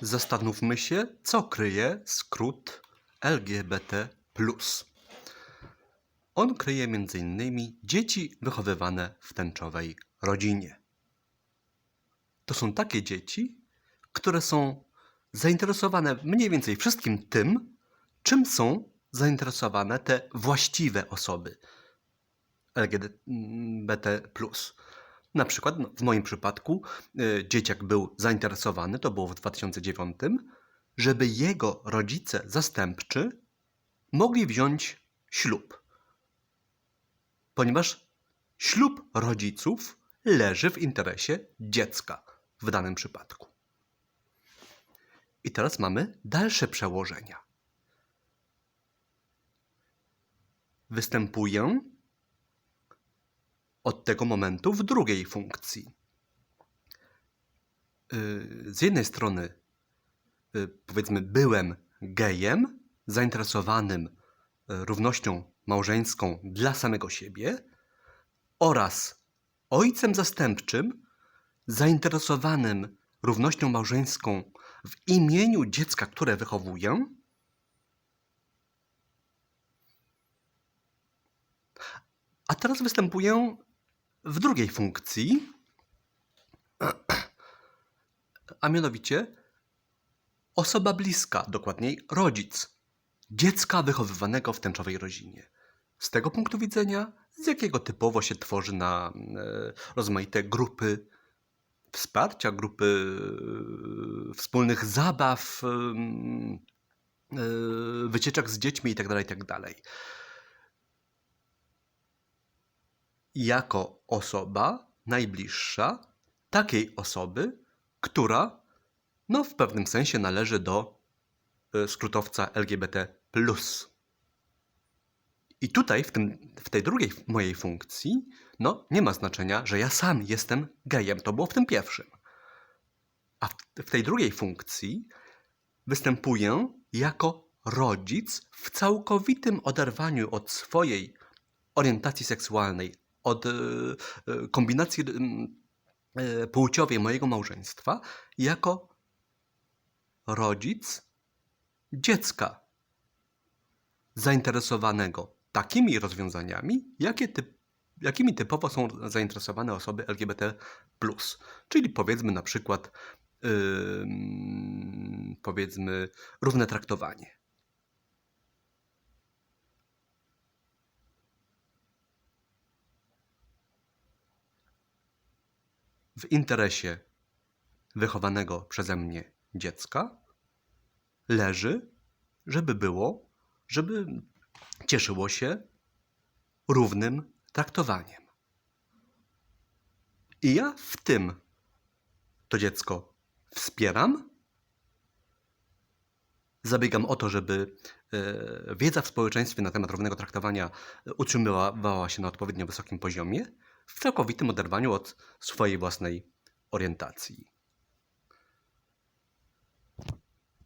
Zastanówmy się, co kryje skrót LGBT. On kryje m.in. dzieci wychowywane w tęczowej rodzinie. To są takie dzieci, które są zainteresowane mniej więcej wszystkim tym, czym są zainteresowane te właściwe osoby LGBT. Na przykład no, w moim przypadku y, dzieciak był zainteresowany, to było w 2009, żeby jego rodzice zastępczy mogli wziąć ślub. Ponieważ ślub rodziców leży w interesie dziecka w danym przypadku. I teraz mamy dalsze przełożenia. Występuję od tego momentu w drugiej funkcji. Yy, Z jednej strony, yy, powiedzmy, byłem gejem, zainteresowanym yy, równością małżeńską dla samego siebie oraz ojcem zastępczym, zainteresowanym równością małżeńską w imieniu dziecka, które wychowuję. A teraz występuję w drugiej funkcji, a mianowicie osoba bliska, dokładniej rodzic dziecka wychowywanego w tęczowej rodzinie. Z tego punktu widzenia, z jakiego typowo się tworzy na e, rozmaite grupy wsparcia, grupy e, wspólnych zabaw, e, wycieczek z dziećmi itd. itd. Jako osoba najbliższa takiej osoby, która no, w pewnym sensie należy do e, skrótowca LGBT. I tutaj, w, tym, w tej drugiej mojej funkcji, no, nie ma znaczenia, że ja sam jestem gejem. To było w tym pierwszym. A w, w tej drugiej funkcji występuję jako rodzic w całkowitym oderwaniu od swojej orientacji seksualnej, od e, e, kombinacji em, e, płciowej mojego małżeństwa, jako rodzic dziecka zainteresowanego takimi rozwiązaniami, jakie typ, jakimi typowo są zainteresowane osoby LGBT. Czyli powiedzmy na przykład ym, powiedzmy równe traktowanie. W interesie wychowanego przeze mnie dziecka leży, żeby było, żeby cieszyło się równym traktowaniem. I ja w tym to dziecko wspieram. Zabiegam o to, żeby e, wiedza w społeczeństwie na temat równego traktowania utrzymywała się na odpowiednio wysokim poziomie, w całkowitym oderwaniu od swojej własnej orientacji.